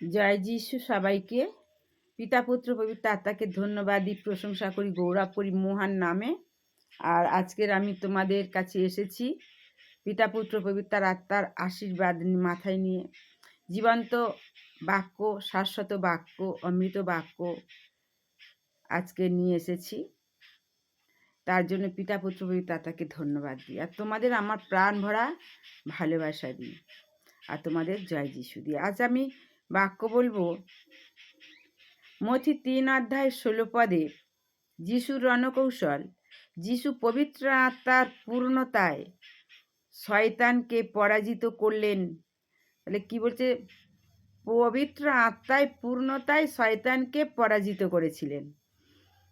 জয় যিশু সবাইকে। পিতা, পুত্র, পবিত্র আত্মাকে ধন্যবাদ দিই, প্রশংসা করি, গৌরব করি মহান নামে। আর আজকের আমি তোমাদের কাছে এসেছি পিতা, পুত্র, পবিত্র আত্মার আশীর্বাদ মাথায় নিয়ে। জীবন্ত বাক্য, শাশ্বত বাক্য, অমৃত বাক্য আজকে নিয়ে এসেছি। তার জন্য পিতা, পুত্র, পবিত্র আত্মাকে ধন্যবাদ দিই। আর তোমাদের আমার প্রাণ ভরা ভালোবাসা দিই। আর তোমাদের জয় যিশু দিই। আজ আমি বাক্য বলব? মথি তিন অধ্যায় ষোলো পদে, যিশুর রণকৌশল, যিশু পবিত্র আত্মার পূর্ণতায় শয়তানকে পরাজিত করলেন। তাহলে কি বলছে? পবিত্র আত্মায় পূর্ণতায় শয়তানকে পরাজিত করেছিলেন।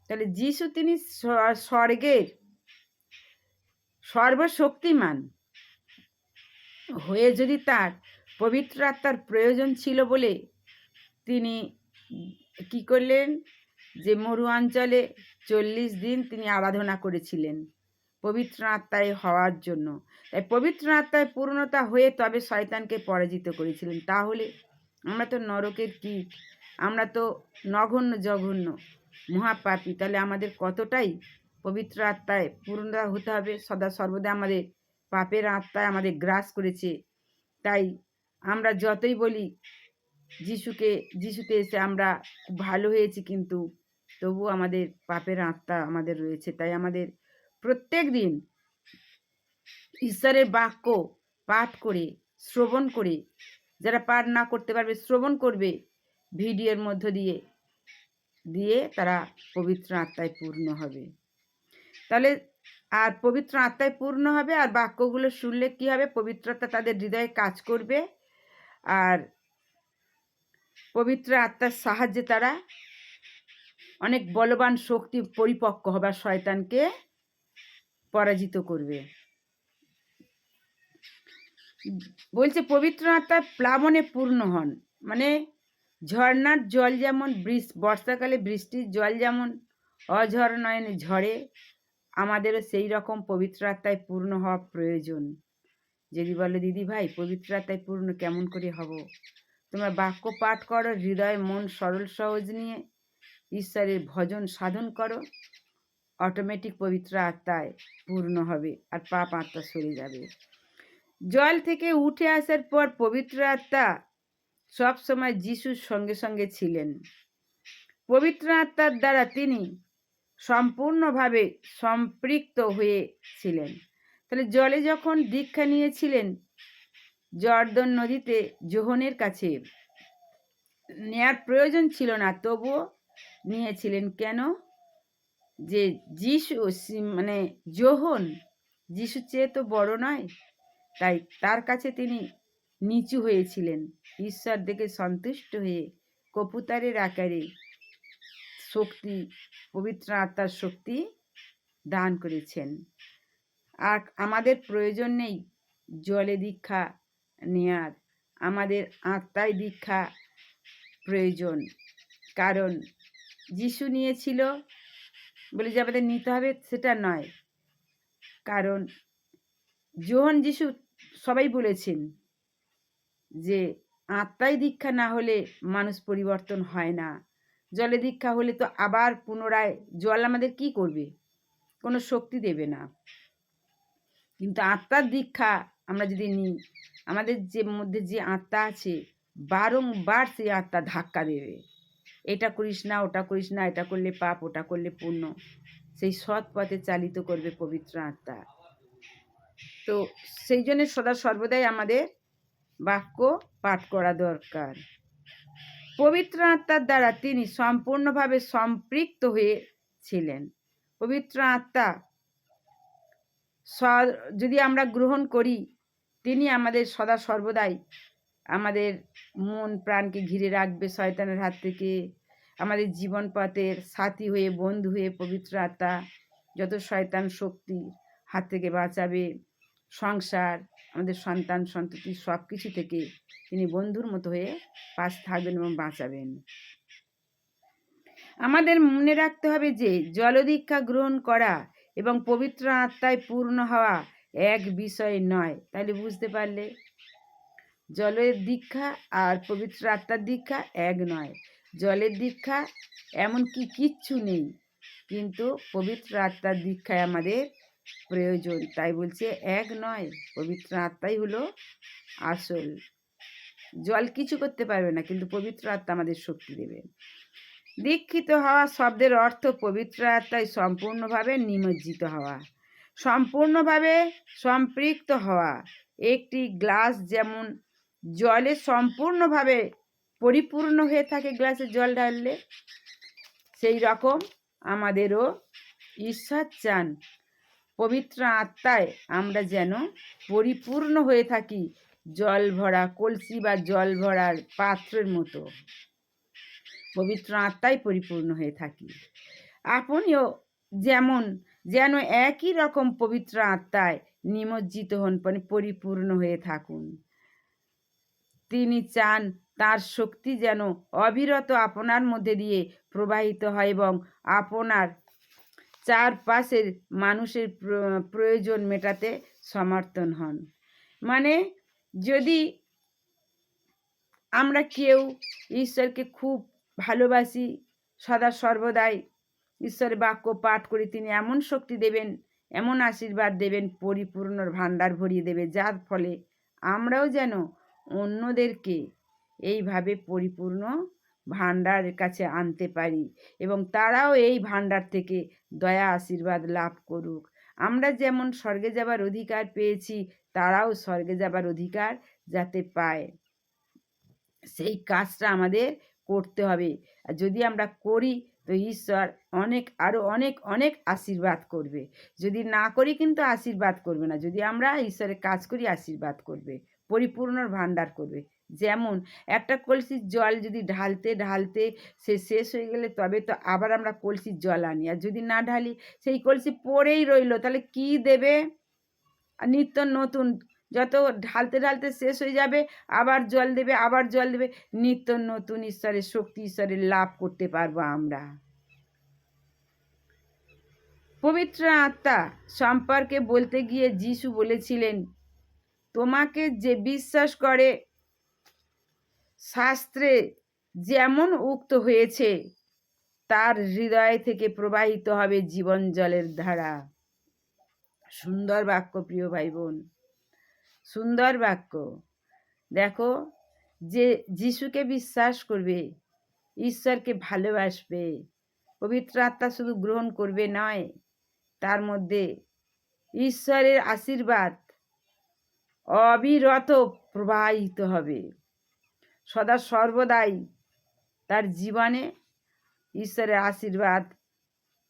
তাহলে যিশু তিনি স্বর্গের সর্বশক্তিমান হয়ে যদি তার পবিত্র আত্মার প্রয়োজন ছিল বলে তিনি কি করলেন? যে মরু অঞ্চলে চল্লিশ দিন তিনি আরাধনা করেছিলেন পবিত্র আত্মায় হওয়ার জন্য। তাই পবিত্র আত্মায় পূর্ণতা হয়ে তবে শয়তানকে পরাজিত করেছিলেন। তাহলে আমরা তো নরকের কীট, আমরা তো নগণ্য জঘন্য, মহাপাপী। তাহলে আমাদের কতটাই পবিত্র আত্মায় পূর্ণতা হতে হবে? সদা সর্বদা আমাদের পাপের আত্মায় আমাদের গ্রাস করেছে। তাই আমরা যতই বলি, যিশুকে, যিশুতে এসে আমরা ভালো হয়েছি কিন্তু তবু আমাদের পাপের আত্মা আমাদের রয়েছে। তাই আমাদের প্রত্যেক দিন ঈশ্বরের বাক্য পাঠ করে, শ্রবণ করে, যারা পাঠ না করতে পারবে, শ্রবণ করবে, ভিডিওর মধ্য দিয়ে দিয়ে তারা পবিত্র আত্মায় পূর্ণ হবে। তাহলে আর পবিত্র আত্মায় পূর্ণ হবে আর বাক্যগুলো শুনলে কি হবে? পবিত্রতা তাদের হৃদয়ে কাজ করবে। আর পবিত্র আত্মার সাহায্যে তারা অনেক বলবান শক্তি পরিপক্ক হবে শয়তানকে পরাজিত করবে। বলছে, পবিত্র আত্মার প্লাবনে পূর্ণ হন। মানে ঝর্নার জল যেমন বর্ষাকালে বৃষ্টির জল যেমন অঝর নয়নে ঝরে, আমাদেরও সেই রকম পবিত্র আত্মায় পূর্ণ হওয়া প্রয়োজন। যদি বলে দিদি ভাই, পবিত্র আত্মায় পূর্ণ কেমন করে হব? তোমরা বাক্য পাঠ করো, হৃদয়, মন সরল, সহজ নিয়ে ঈশ্বরের ভজন সাধন করো। অটোমেটিক পবিত্র আত্মায় পূর্ণ হবে আর পাপ আত্মা সরে যাবে। জল থেকে উঠে আসার পর পবিত্র আত্মা সবসময় যিশুর সঙ্গে সঙ্গে ছিলেন। পবিত্র আত্মার দ্বারা তিনি সম্পূর্ণভাবে সম্পৃক্ত হয়েছিলেন তাহলে জলে যখন দীক্ষা নিয়েছিলেন জর্দন নদীতে জোহনের কাছে, নেয়ার প্রয়োজন ছিল না, তবুও নিয়েছিলেন কেন? যে যিশু মানে জোহন, যিশু চেয়ে তো বড় নয়, তাই তার কাছে তিনি নিচু হয়েছিলেন। ঈশ্বর দেখে সন্তুষ্ট হয়ে কপুতারের আকারে শক্তি, পবিত্র আত্মার শক্তি দান করেছেন। আর আমাদের প্রয়োজন নেই জলে দীক্ষা নেয়ার। আমাদের আত্মায় দীক্ষা প্রয়োজন। কারণ যিশু নিয়েছিল বলে যে আমাদের নিতে হবে, সেটা নয়। কারণ যোহন যিশু সবাই বলেছেন যে আত্মায় দীক্ষা না হলে মানুষ পরিবর্তন হয় না। জলে দীক্ষা হলে তো আবার পুনরায় জল আমাদের কি করবে? কোনো শক্তি দেবে না। কিন্তু আত্মার দীক্ষা আমরা যদি নিই, আমাদের যে মধ্যে যে আত্মা আছে, বারংবার সেই আত্মা ধাক্কা দেবে। এটা করিস না, ওটা করিস না, এটা করলে পাপ, ওটা করলে পুণ্য। সেই সৎ পথে চালিত করবে পবিত্র আত্মা। তো সেই জন্য সদা সর্বদাই আমাদের বাক্য পাঠ করা দরকার। পবিত্র আত্মার দ্বারা তিনি সম্পূর্ণভাবে সম্পৃক্ত হয়েছিলেন পবিত্র আত্মা যদি আমরা গ্রহণ করি, তিনি আমাদের সদা সর্বদাই আমাদের মন প্রাণকে ঘিরে রাখবে শয়তানের হাত থেকে। আমাদের জীবন পথের সাথী হয়ে, বন্ধু হয়ে, পবিত্র আত্মা যত শয়তান শক্তি হাত থেকে বাঁচাবে, সংসার, আমাদের সন্তান, সন্ততি সব কিছু থেকে তিনি বন্ধুর মতো হয়ে পাশ থাকবেন এবং বাঁচাবেন। আমাদের মনে রাখতে হবে যে, জলদীক্ষা গ্রহণ করা এবং পবিত্র আত্মায় পূর্ণ হওয়া এক বিষয় নয়। তাহলে বুঝতে পারলে? জলের দীক্ষা আর পবিত্র আত্মার দীক্ষা এক নয়। জলের দীক্ষা এমন কি কিচ্ছু নেই, কিন্তু পবিত্র আত্মার দীক্ষায় আমাদের প্রয়োজন। তাই বলছে এক নয়, পবিত্র আত্মাই হলো আসল। জল কিছু করতে পারবে না, কিন্তু পবিত্র আত্মা আমাদের শক্তি দেবে। দীক্ষিত হওয়া শব্দের অর্থ পবিত্র আত্মায় সম্পূর্ণভাবে নিমজ্জিত হওয়া। সম্পূর্ণভাবে সম্পৃক্ত হওয়া। একটি গ্লাস যেমন জলে সম্পূর্ণভাবে পরিপূর্ণ হয়ে থাকে গ্লাসে জল ঢাললে, সেই রকম আমাদেরও ঈশ্বর চান পবিত্র আত্মায় আমরা যেন পরিপূর্ণ হয়ে থাকি জল ভরা কলসি বা জল ভরার পাত্রের মতো। পবিত্র আত্মায় পরিপূর্ণ হয়ে থাকি। আপনিও যেমন, যেন একই রকম পবিত্র আত্মায় নিমজ্জিত হন মানে পরিপূর্ণ হয়ে থাকুন। তিনি চান তার শক্তি যেন অবিরত আপনার মধ্যে দিয়ে প্রবাহিত হয় এবং আপনার চারপাশের মানুষের প্র- প্রয়োজন মেটাতে সমর্থন হন। মানে যদি আমরা কেউ ঈশ্বরকে খুব ভালোবাসি, সদা সর্বদাই। ঈশ্বরের বাক্য পাঠ করি, তিনি এমন শক্তি দেবেন, এমন আশীর্বাদ দেবেন পরিপূর্ণ ভাণ্ডার ভরিয়ে দেবে। যার ফলে আমরাও যেন অন্যদেরকে এইভাবে পরিপূর্ণ ভাণ্ডারের কাছে আনতে পারি এবং তারাও এই ভাণ্ডার থেকে দয়া, আশীর্বাদ লাভ করুক। আমরা যেমন স্বর্গে যাবার অধিকার পেয়েছি, তারাও স্বর্গে যাবার অধিকার যাতে পায়। সেই কাজটা আমাদের করতে হবে। আর যদি আমরা করি, তো ঈশ্বর অনেক আরও অনেক অনেক আশীর্বাদ করবে। যদি না করি কিন্তু আশীর্বাদ করবে না। যদি আমরা ঈশ্বরের কাজ করি, আশীর্বাদ করবে, পরিপূর্ণ ভাণ্ডার করবে। যেমন একটা কলসির জল যদি ঢালতে ঢালতে সে শেষ হয়ে গেলে তবে তো আবার আমরা কলসির জল আনি। আর যদি না ঢালি, সেই কলসি পড়েই রইল, তাহলে কি দেবে? নিত্য নতুন যত ঢালতে ঢালতে শেষ হয়ে যাবে, আবার জল দেবে, আবার জল দেবে, নিত্য নতুন ঈশ্বরের শক্তি, ঈশ্বরের লাভ করতে পারব আমরা। পবিত্র আত্মা সম্পর্কে বলতে গিয়ে যিশু বলেছিলেন, তোমাকে যে বিশ্বাস করে, শাস্ত্রে যেমন উক্ত হয়েছে, তার হৃদয় থেকে প্রবাহিত হবে জীবন জলের ধারা। সুন্দর বাক্য, প্রিয় ভাই বোন। সুন্দর বাক্য। দেখো, যে যিশুকে বিশ্বাস করবে, ঈশ্বরকে ভালোবাসবে, পবিত্র আত্মা শুধু গ্রহণ করবে নয়, তার মধ্যে ঈশ্বরের আশীর্বাদ অবিরত প্রবাহিত হবে। সদা সর্বদাই তার জীবনে ঈশ্বরের আশীর্বাদ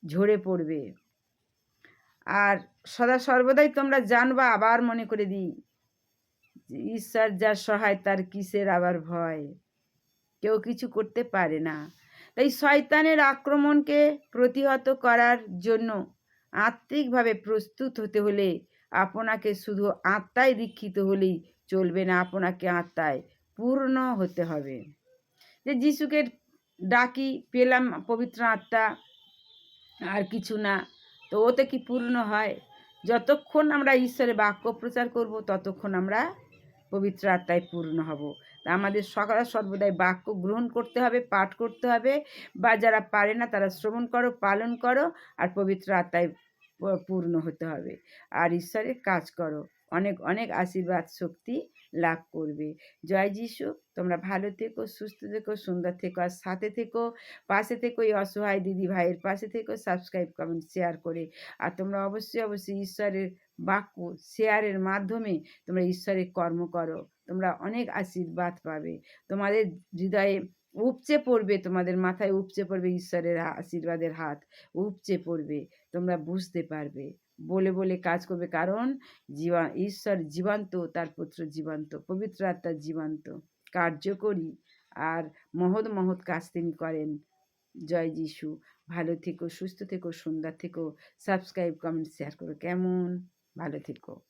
ঝরে পড়বে। আর সদা সর্বদাই তোমরা জানবা, আবার মনে করে দিই ঈশ্বর যার সহায়, তার কিসের আবার ভয়? কেউ কিছু করতে পারে না। তাই শয়তানের আক্রমণকে প্রতিহত করার জন্য আত্মিকভাবে প্রস্তুত হতে হলে আপনাকে শুধু আত্মায় দীক্ষিত হলেই চলবে না, আপনাকে আত্মায় পূর্ণ হতে হবে। যে যিশুকে ডাকি, পেলাম, পবিত্র আত্মা, আর কিছু না, তো ওতে কি পূর্ণ হয়? যতক্ষণ আমরা ঈশ্বরের বাক্য প্রচার করব, ততক্ষণ আমরা পবিত্র আত্মায় পূর্ণ হব। তা আমাদের সকাল সর্বদাই বাক্য গ্রহণ করতে হবে, পাঠ করতে হবে। বা যারা পারে না, তারা শ্রবণ করো, পালন করো আর পবিত্র আত্মায় পূর্ণ হতে হবে। আর ঈশ্বরের কাজ করো। অনেক অনেক আশীর্বাদ, শক্তি লাভ করবে। জয় যিশু, তোমরা ভালো থেকো, সুস্থ থেকো, সুন্দর থেকো, আর সাথে থেকো, পাশে থেকো এই অসহায় দিদি ভাইয়ের পাশে থেকো সাবস্ক্রাইব কমেন্ট শেয়ার করে। আর তোমরা অবশ্যই অবশ্যই ঈশ্বরের বাক্য শেয়ারের মাধ্যমে তোমরা ঈশ্বরের কর্ম করো। তোমরা অনেক আশীর্বাদ পাবে। তোমাদের হৃদয়ে উপচে পড়বে তোমাদের মাথায়, উপচে পড়বে ঈশ্বরের আশীর্বাদের হাত, উপচে পড়বে, তোমরা বুঝতে পারবে। বলে বলে কাজ করবে কারণ জীবা, ঈশ্বর জীবন্ত, তার পুত্র জীবন্ত, পবিত্র আত্মা জীবন্ত। কার্যকরী আর মহৎ মহৎ কাজ তিনি করেন। জয় যিশু। ভালো থেকো, সুস্থ থেকো, সুন্দর থেকো। সাবস্ক্রাইব, কমেন্ট, শেয়ার করো। কেমন? ভালো থেকো।